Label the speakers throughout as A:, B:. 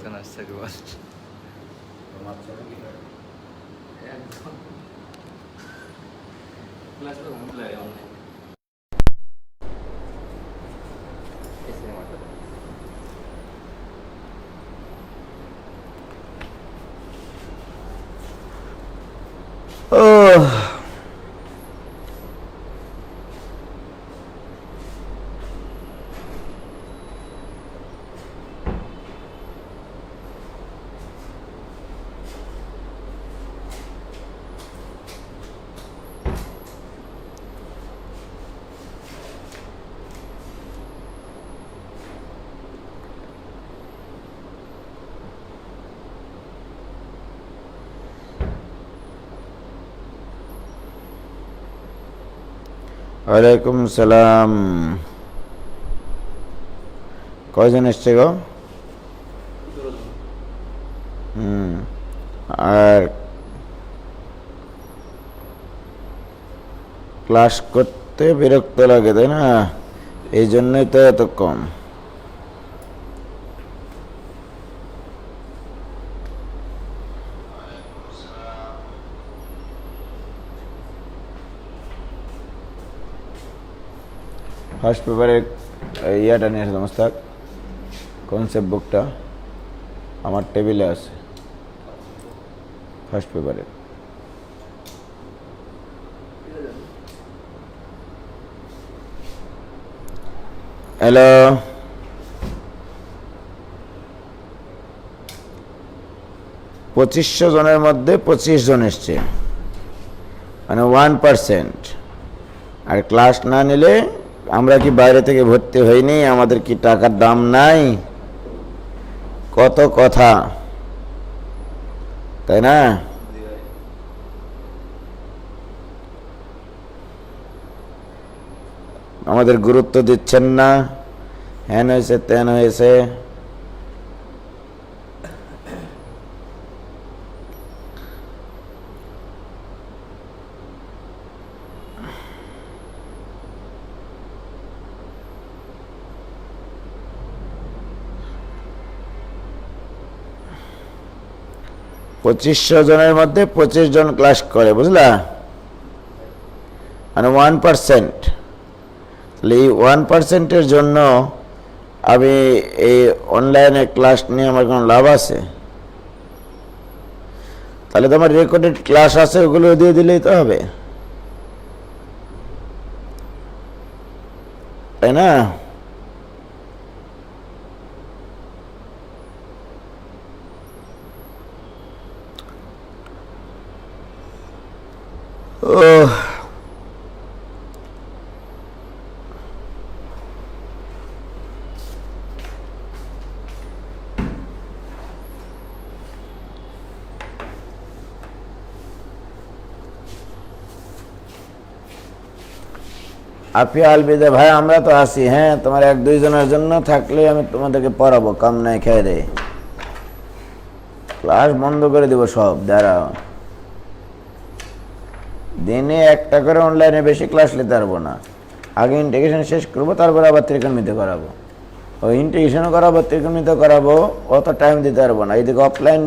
A: Arkadaşlar var.
B: Oh. ওয়ালাইকুম সালাম। কয়জন এসছে গো? হুম, আর ক্লাস করতে বিরক্ত লাগে, তাই না? এই জন্যই তো এত কম ফার্স্ট পেপারের ইয়াটা নিয়ে আসলাম মোস্তাক কনসেপ্ট বুকটা আমার টেবিলে আছে। ফার্স্ট পেপারের হ্যালো পঁচিশশো জনের মধ্যে পঁচিশ জন এসছে। মানে ওয়ান পারসেন্ট আর ক্লাস না নিলে আমরা কি বাইরে থেকে ভর্তি হইনি? আমাদের কি টাকার দাম নাই? কত কথা? তাই না? আমাদের গুরুত্ব দিচ্ছেন না। হ্যান হয়েছে, তেন হয়েছে। পঁচিশশো জনের মধ্যে পঁচিশ জন ক্লাস করে, বুঝলা? মানে ওয়ান পার্সেন্ট তাহলে এই ওয়ান পার্সেন্টের জন্য আমি এই অনলাইনে ক্লাস নিয়ে আমার কোনো লাভ আছে? তাহলে তো আমার রেকর্ডেড ক্লাস আছে, ওগুলো দিয়ে দিলেই তো হবে। তাই না? আপি আলবিদা ভাই, আমরা তো আছি হ্যাঁ তোমার এক দুইজনের জন্য থাকলে আমি তোমাদেরকে পড়াবো, কাম নাই, খেয়ে দে। ক্লাস বন্ধ করে দিব সব, দাঁড়াও। দিনে একটা করে অনলাইনে বেশি ক্লাস নিতে পারব না। আগে ইন্টিগ্রেশন শেষ করব, তারপর আবার ত্রিকোণমিতি করাবো। ওই ইন্টিগ্রেশনও করাবো ত্রিকোণমিতি করাবো, অত টাইম দিতে পারব না। এদিকে অফলাইন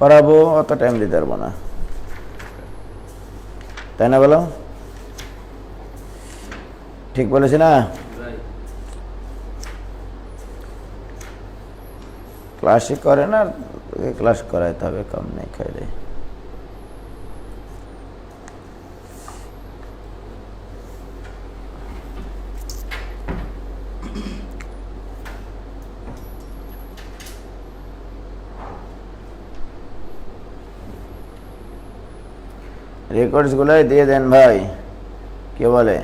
B: করাবো, অত টাইম দিতে পারব না। তাই না বলো? ঠিক বলেছি না? ক্লাসই করে না ক্লাস করাইতে হবে, কম নেই খাইলে। রেকর্ডসগুলোই দিয়ে দেন ভাই। কে বলে?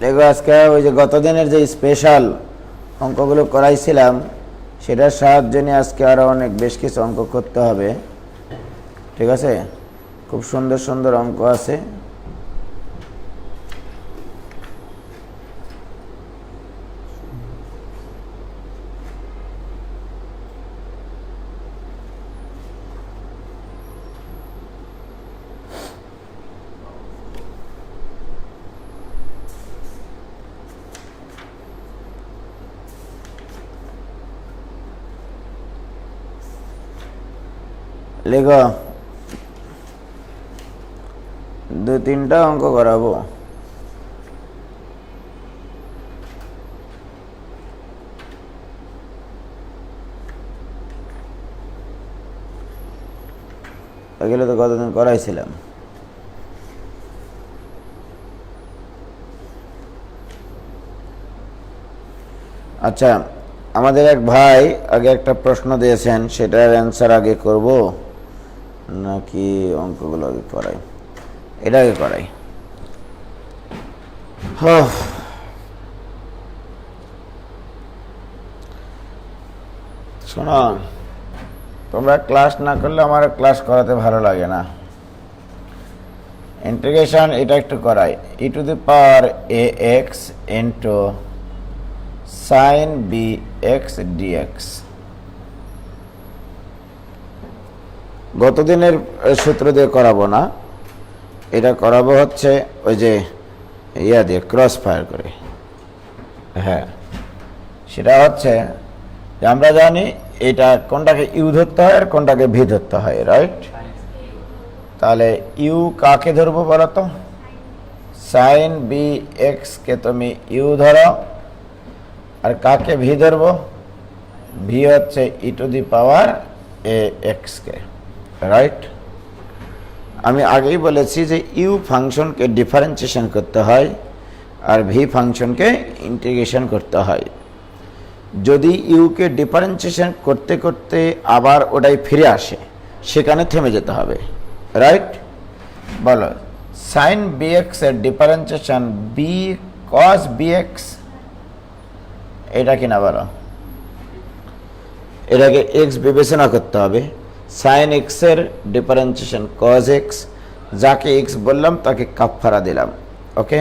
B: দেখো আজকে ওই যে গতদিনের যে স্পেশাল অঙ্কগুলো করাইছিলাম, সেটার সাহায্য নিয়ে আজকে আরও অনেক বেশ কিছু অঙ্ক করতে হবে। ঠিক আছে? খুব সুন্দর সুন্দর অঙ্ক আছে। লেখো। দু তিনটা অঙ্ক করাবো। এগুলো তো কতদিন করাইছিলাম? আচ্ছা আমাদের এক ভাই আগে একটা প্রশ্ন দিয়েছেন, সেটার অ্যান্সার আগে করব। নাকি অঙ্কগুলো আগে করাই? এটা আগে করাই। শোনো, তোমরা ক্লাস না করলে আমার ক্লাস করাতে ভালো লাগে না। ইন্টিগ্রেশন এটা একটু করাই। E to the power a x into sine b x dx গতদিনের সূত্র দিয়ে করাবো না। এটা করাবো হচ্ছে ওই যে ইয়া দিয়ে ক্রস ফায়ার করে। হ্যাঁ। সেটা হচ্ছে যে আমরা জানি এটা কোনটাকে ইউ ধরতে হয় আর কোনটাকে ভি ধরতে হয় রাইট তাহলে ইউ কাকে ধরবো বলো তো? সাইন বি এক্সকে তুমি ইউ ধরো। আর কাকে ভি ধরবো? ভি হচ্ছে ই টু দি পাওয়ার এ এক্সকে রাইট আমি আগেই বলেছি যে ইউ ফাংশনকে ডিফারেন্সিয়েশন করতে হয় আর ভি ফাংশনকে ইন্টিগ্রেশন করতে হয়। যদি ইউকে ডিফারেন্সিয়েশন করতে করতে আবার ওটাই ফিরে আসে, সেখানে থেমে যেতে হবে রাইট বলো সাইন বিএক্স এর ডিফারেন্সিয়েশন বি কস বিএক্স এটা কিনা বলো? এটাকে এক্স বিবেচনা করতে হবে। সাইন এক্সের ডিফারেন্সিয়েশন কজ এক্স যাকে এক্স বললাম তাকে কাফারা দিলাম। ওকে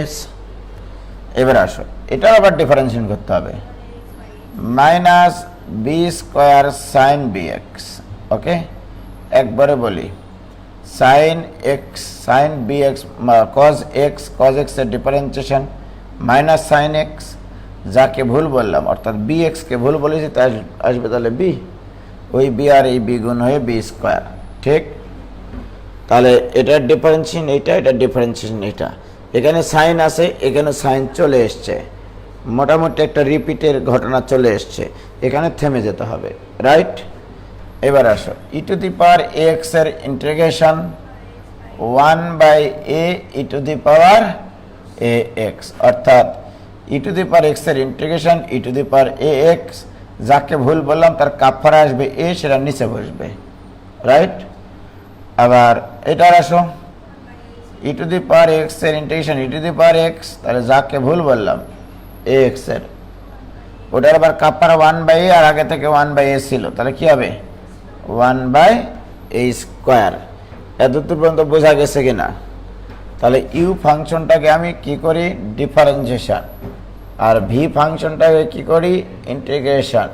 B: এবার আসো। এটার আবার ডিফারেন্সিয়েশন করতে হবে। Minus b square sine b x okay একবারে বলি। Sine x sine b x cos x cos এক্সের ডিফারেন্সিয়েশন মাইনাস সাইন এক্স যাকে ভুল বললাম, অর্থাৎ বি এক্সকে ভুল বলেছি, তাই আসবে তাহলে বি ওই বি আর এই বি গুণ হয়ে বি স্কোয়ার ঠিক? তাহলে এটার ডিফারেন্সিয়েশন এইটা এটার ডিফারেন্সিয়েশন এইটা। এখানে সাইন আছে, এখানে সাইন চলে এসছে। মোটামুটি একটা রিপিটের ঘটনা চলে এসছে। এখানে থেমে যেতে হবে রাইট এবার আসো। E to the power a এক্সের integration one by a e to the power a x অর্থাৎ ই টু দি পাওয়ার এক্সের integration e to the power a x যাকে ভুল বললাম, তার কাপড় আসবে, এ সেটা নিচে বসবে। রাইট আবার এটার আসো। ই টু দি পাওয়ার এক্সের integration E to the power X তাহলে যাকে ভুল বললাম, এ এক্সের। ওটার আবার কাপ্পার ওয়ান বাই এ আর আগে থেকে ওয়ান বাই এ ছিল। তাহলে কি হবে? ওয়ান বাই এ স্কোয়ার এতদূর পর্যন্ত বোঝা গেছে কিনা? তাহলে ইউ ফাংশনটাকে আমি কি করি? ডিফারেন্সিয়েশন আর ভি ফাংশনটাকে কি করি? ইন্টিগ্রেশন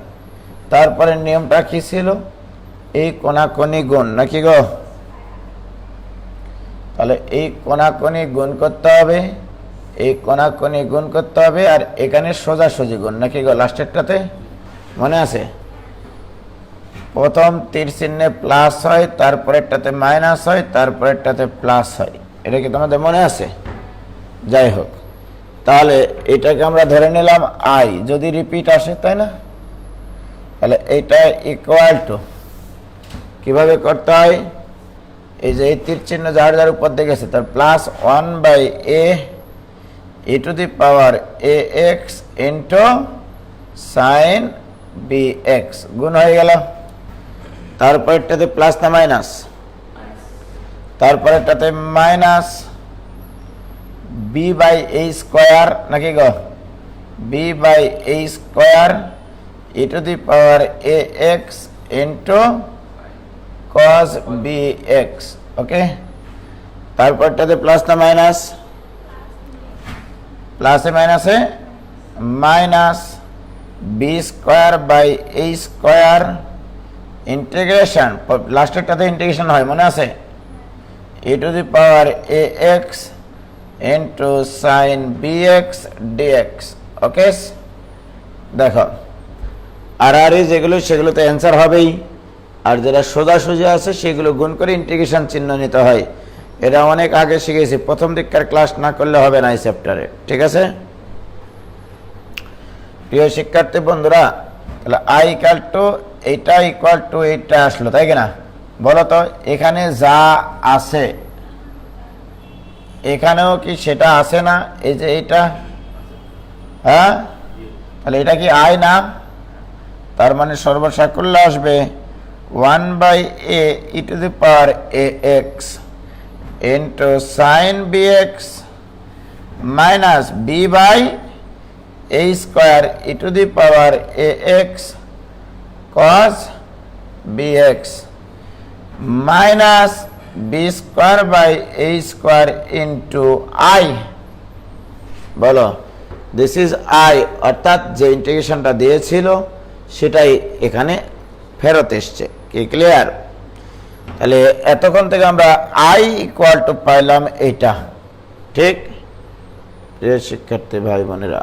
B: তারপরে নিয়মটা কি ছিল? এই কোনাকোনি গুণ, নাকি গো? তাহলে এই কোনাকোনি গুণ করতে হবে, এই কোনাকোনি গুণ করতে হবে, আর এখানে সোজাসুজি গুণ, নাকি গো? লাস্টেরটাতে মনে আছে? প্রথম তীর চিহ্নে প্লাস হয় তারপরেরটাতে মাইনাস হয় তারপরেরটাতে প্লাস হয়। এটা কি তোমাদের মনে আছে? যাই হোক। তাহলে এটাকে আমরা ধরে নিলাম আই যদি রিপিট আসে তাই না? তাহলে এটা ইকুয়াল টু কীভাবে করতে হয়? এই যে এই তীর চিহ্ন যার যার উপর দেখেছে তার plus one by a e to the power a x into sine b x গুণ হয়ে গেল। তারপরেরটাতে প্লাস না minus তারপরেরটাতে minus b by a square নাকি গো? B by a square e to the power a x into cos bx okay তারপরটাতে plus না minus প্লাসে মাইনাসে minus b square by a square integration লাস্টেরটাতে integration হয়, মনে আছে? E to the power a x into sine b x dx okay দেখো আর আর যেগুলো, সেগুলোতে অ্যান্সার হবেই। আর যেটা সোজাসুজি আছে, সেগুলো গুণ করে ইন্টিগ্রেশন চিহ্ন নিতে হয়। এটা অনেক আগে শিখেছি, প্রথম দিককার ক্লাস না করলে হবে না এই চ্যাপ্টারে ঠিক আছে? প্রিয় শিক্ষার্থী বন্ধুরা, তাহলে আই ইকাল টু এইটা ইকুয়াল টু এইটা আসলো, তাই কিনা? বলো তো, এখানে যা আছে এখানেও কি সেটা আছে না? এই যে এটা হ্যাঁ? তাহলে এটা কি আই না? তার মানে সর্বসাকুল্য আসবে one by a e to the power a x into sine b x minus b by a square e to the power a x cos b x minus b square by a square into I বলো this is I অর্থাৎ যে ইন্টিগ্রেশনটা দিয়েছিল, সেটাই এখানে ফেরত এসছে। কি clear তাহলে এতক্ষণ থেকে আমরা আই ইকুয়াল টু পাইলাম এইটা। ঠিক? প্রিয় শিক্ষার্থী ভাই বোনেরা,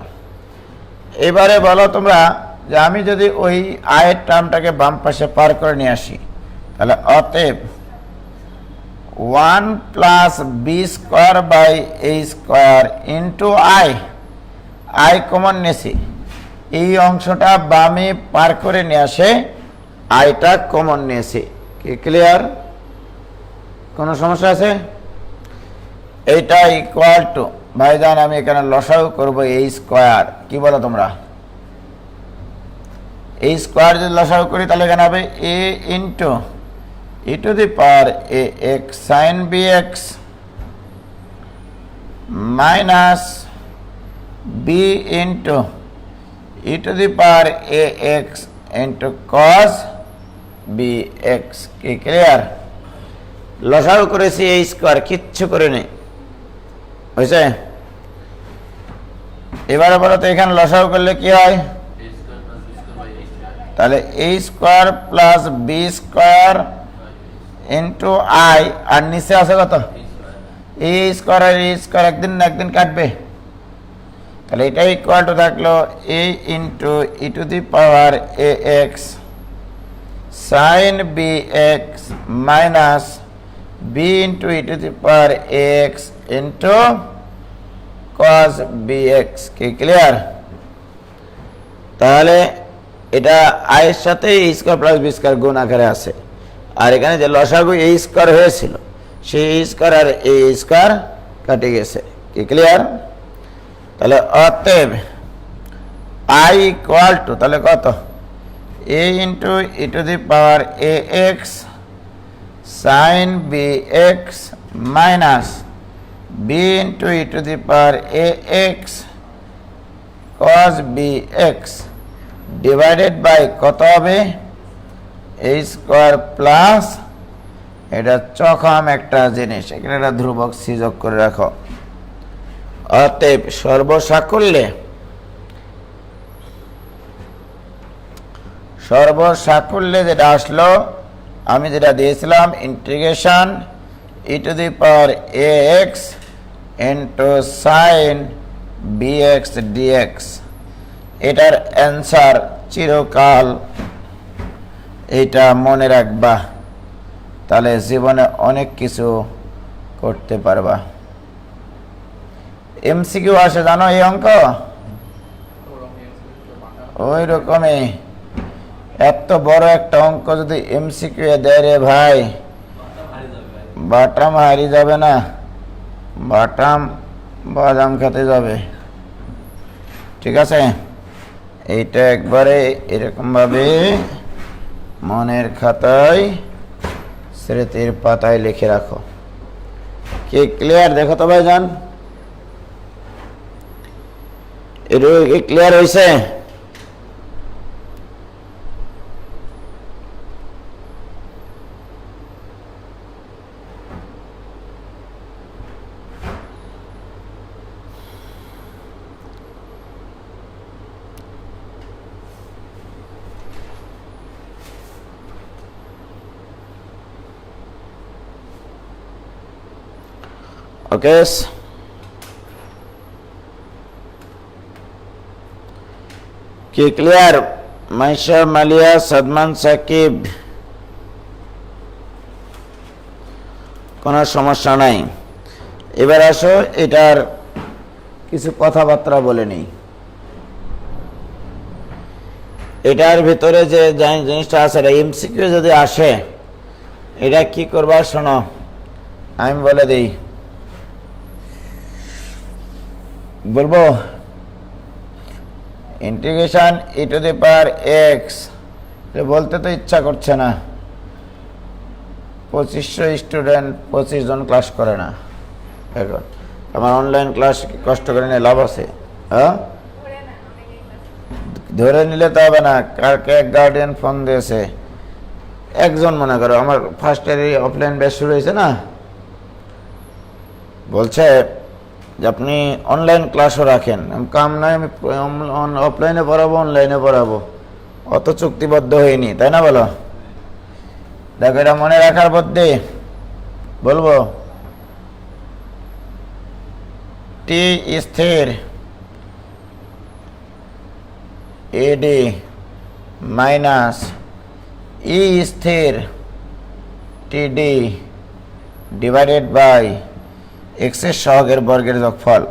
B: এবারে বলো তোমরা যে আমি যদি ওই আয়ের টার্মটাকে বাম পাশে পার করে নিয়ে আসি, তাহলে অতএব one plus b square by a square into I. I common নেছি। এই অংশটা বামে পার করে নিয়ে আসে, আইটা কমন নিয়েছি। কি ক্লিয়ার কোনো সমস্যা আছে? এইটা ইকুয়াল টু ভাইজান, আমি এখানে লসাও করব এই স্কোয়ার। কি বলো তোমরা? এই স্কোয়ার যদি লসাও করি তাহলে এখানে হবে a into a x sine b x minus b into e to the power a x into cos b x কি ক্লিয়ার লসাও করেছি এই স্কোয়ার কিচ্ছু করে নেই হয়েছে এবারে বলো তো এখানে লসাও করলে কি হয় তাহলে a square plus b square into I আর নিচে আছে কত? ই স্কোয়ার আর এ স্কোয়ার একদিন না একদিন কাটবে। তাহলে এটা ইকুয়াল টু থাকল a into e to the power a x sine b x minus b into e to the power a x into cos b x কি ক্লিয়ার তাহলে এটা আয়ের সাথে স্কোয়ার প্লাস বি স্কোয়ার গুণ আকারে আছে। আর এখানে যে লসাগু এই স্কোয়ার হয়েছিল, সেই এ স্কোয়ার আর এই স্কোয়ার কাটে গেছে। কি ক্লিয়ার তাহলে অতএব আই ইকুয়াল টু তাহলে কত? A into e to the power a x sine b x minus b into e to the power a x cos b x divided by কত হবে? এ স্কোয়ার প্লাস এটা চখাম একটা জিনিস। এখানে একটা ধ্রুবক সিযোগ করে রাখো। অতএব সর্বসাকুল্যে সর্বসাকুল্যে যেটা আসলো, আমি যেটা দিয়েছিলাম integration e to the power a x into sine b x dx এটার অ্যান্সার চিরকাল এটা মনে রাখবা। তাহলে জীবনে অনেক কিছু করতে পারবা। এমসিকিউ আসে, জানো এই অঙ্ক? ওই রকমই এত বড় একটা অঙ্ক যদি এমসিকিউ এ দেয় রে ভাই বাটাম হারি যাবে না। বাটাম বাদাম খেতে যাবে। ঠিক আছে? এইটা একবারে এরকমভাবে মনের খাতায় স্মৃতির পাতায় লিখে রাখো। কে ক্লিয়ার দেখো তো ভাই যান ক্লিয়ার হয়েছে ওকে কি ক্লিয়ার মাইশা মালিয়া সাদমান সাকিব কোনো সমস্যা নাই। এবার আসো, এটার কিছু কথাবার্তা বলে নিই। এটার ভিতরে যে জিনিসটা আছে এমসিকিউ যদি আসে, এটা কি করবা শোনো, আমি বলে দিই। বলব integration e to the power x বলতে তো ইচ্ছা করছে না। পঁচিশশো স্টুডেন্ট পঁচিশ জন ক্লাস করে না। এখন আমার অনলাইন ক্লাস কষ্ট করে নিয়ে লাভ আছে? হ্যাঁ? ধরে নিলে তো হবে না, কারকে এক গার্ডিয়ান ফোন দিয়েছে। একজন মনে করো, আমার ফার্স্ট ইয়ারে অফলাইন ব্যাচ শুরু হয়েছে না? বলছে যে আপনি অনলাইন ক্লাসও রাখেন। কাম নাই, আমি অফলাইনে পড়াবো অনলাইনে পড়াবো। অত চুক্তিবদ্ধ হয়নি তাই না বলো? দেখো, এটা মনে রাখার মধ্যে বলব টি স্থির। এডি মাইনাস ই স্থির। টিডি ডিভাইডেড বাই এক্সের সহগের বর্গের যোগফল,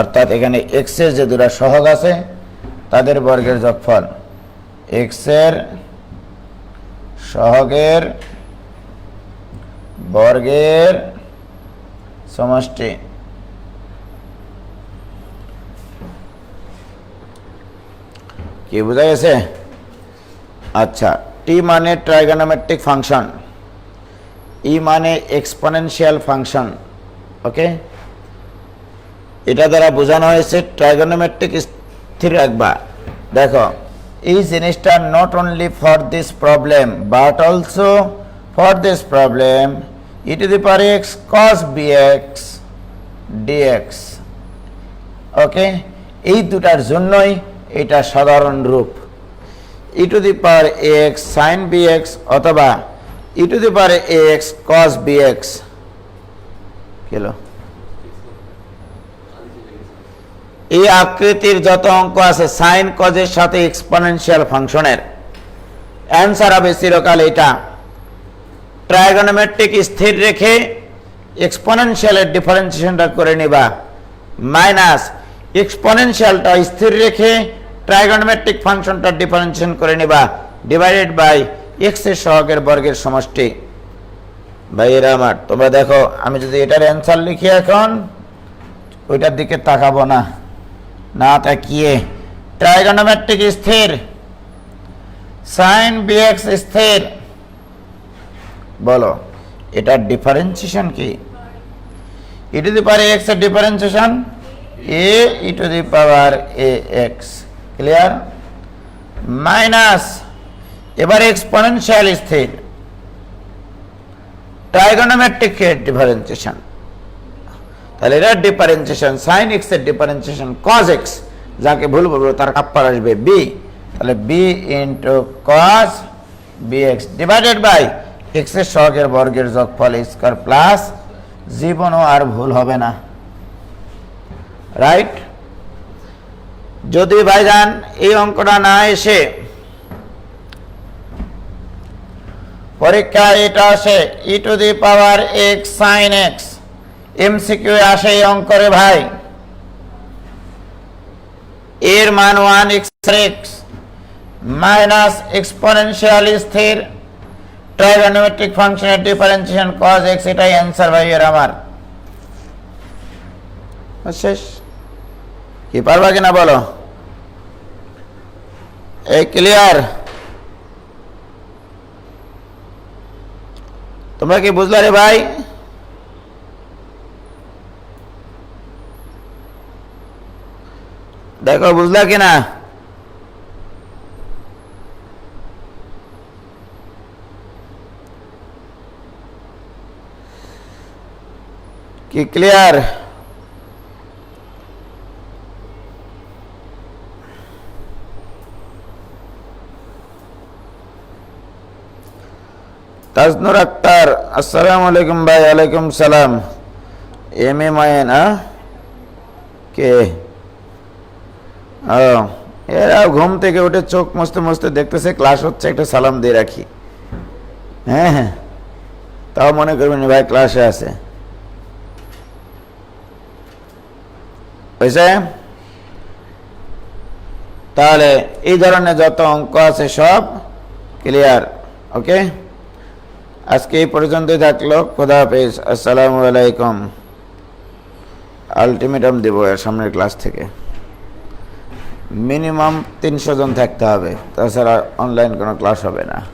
B: অর্থাৎ এখানে এক্সের যে দুটা সহগ আছে, তাদের বর্গের যোগফল। এক্সের সহগের বর্গের সমষ্টি। কি বোঝা গেছে? আচ্ছা টি মানে ট্রাইগোনোমেট্রিক ফাংশন ই মানে এক্সপোনেনশিয়াল ফাংশন ওকে এটা দ্বারা বোঝানো হয়েছে ট্রাইগোনোমেট্রিক স্থির রাখবা। দেখো, এই জিনিসটা not only for this problem but also for this problem e to the power x cos b x dx okay এই দুটার জন্যই এটা সাধারণ রূপ। E to the power x sine b x অথবা e to the power x cos b x কেলো এই আকৃতির যত অঙ্ক আছে সাইন কজের সাথে এক্সপোনেনশিয়াল ফাংশনের অ্যান্সার হবে চিরকাল এটা ট্রায়াগোনোমেট্রিক স্থির রেখে এক্সপোনেনশিয়ালের ডিফারেন্সিয়েশনটা করে নিবা। মাইনাস এক্সপোনেনশিয়ালটা স্থির রেখে ট্রাইগোনোমেট্রিক ফাংশনটা ডিফারেন্সিয়েশন করে নিবা। ডিভাইডেড বাই এক্সের সহগের বর্গের সমষ্টি। ভাইয়েরা আমার, তোমরা দেখো, আমি যদি এটার অ্যান্সার লিখি এখন, ওইটার দিকে তাকাবো না। না তাকিয়ে। ট্রাইগোনোমেট্রিক স্থির। সাইন বিএক্স স্থির। বলো, এটার ডিফারেন্সিয়েশন কি? ই টু দি পাওয়ার এক্সের differentiation A e to the power a x clear minus এবার এক্সপোনেনশিয়াল স্থির। ট্রাইগোনোমেট্রিক ডিফারেন্সিয়েশন তাহলে এটা ডিফারেন্সিয়েশন সাইন এক্সের ডিফারেন্সিয়েশন কজ এক্স যাকে ভুল বলব তার কাপ্পার আসবে বি তাহলে b into cos b x divided by এক্সের সহগের বর্গের যোগফল স্কোয়ার প্লাস জীবনও আর ভুল হবে না। রাইট যদি ভাইজান এই অঙ্কটা না এসে পরীক্ষা এটা আসে e to the power x sine x MCQ আসে এই অঙ্করে ভাই। এর মান one x x minus exponential স্থির। ট্রাইগোনোমেট্রিক ফাংশনের ডিফারেন্সিয়েশন কজ এক্স এটাই অ্যান্সার ভাই এর আমার। শেষ। কি পারবা কিনা বলো? এই ক্লিয়ার তোমরা কি বুঝলা রে ভাই দেখো বুঝলা কিনা কি ক্লিয়ার তাজনুর আক্তার, আসসালামু আলাইকুম ভাই ওয়ালাইকুম সালাম। এম এ মায়েন হ্যাঁ কে? ও, এরা ঘুম থেকে উঠে চোখ মস্তে মস্তে দেখতেছে, ক্লাস হচ্ছে, একটা সালাম দিয়ে রাখি। হ্যাঁ হ্যাঁ। তাও মনে করবেন ভাই, ক্লাসে আছে। হয়েছে? তাহলে এই ধরনের যত অঙ্ক আছে সব ক্লিয়ার ওকে আজকে এই পর্যন্তই থাকল। খোদা হাফেজ। আসসালামু আলাইকুম। আলটিমেটাম দেবো এর সামনের ক্লাস থেকে। মিনিমাম তিনশো জন থাকতে হবে। তাছাড়া অনলাইন কোনো ক্লাস হবে না।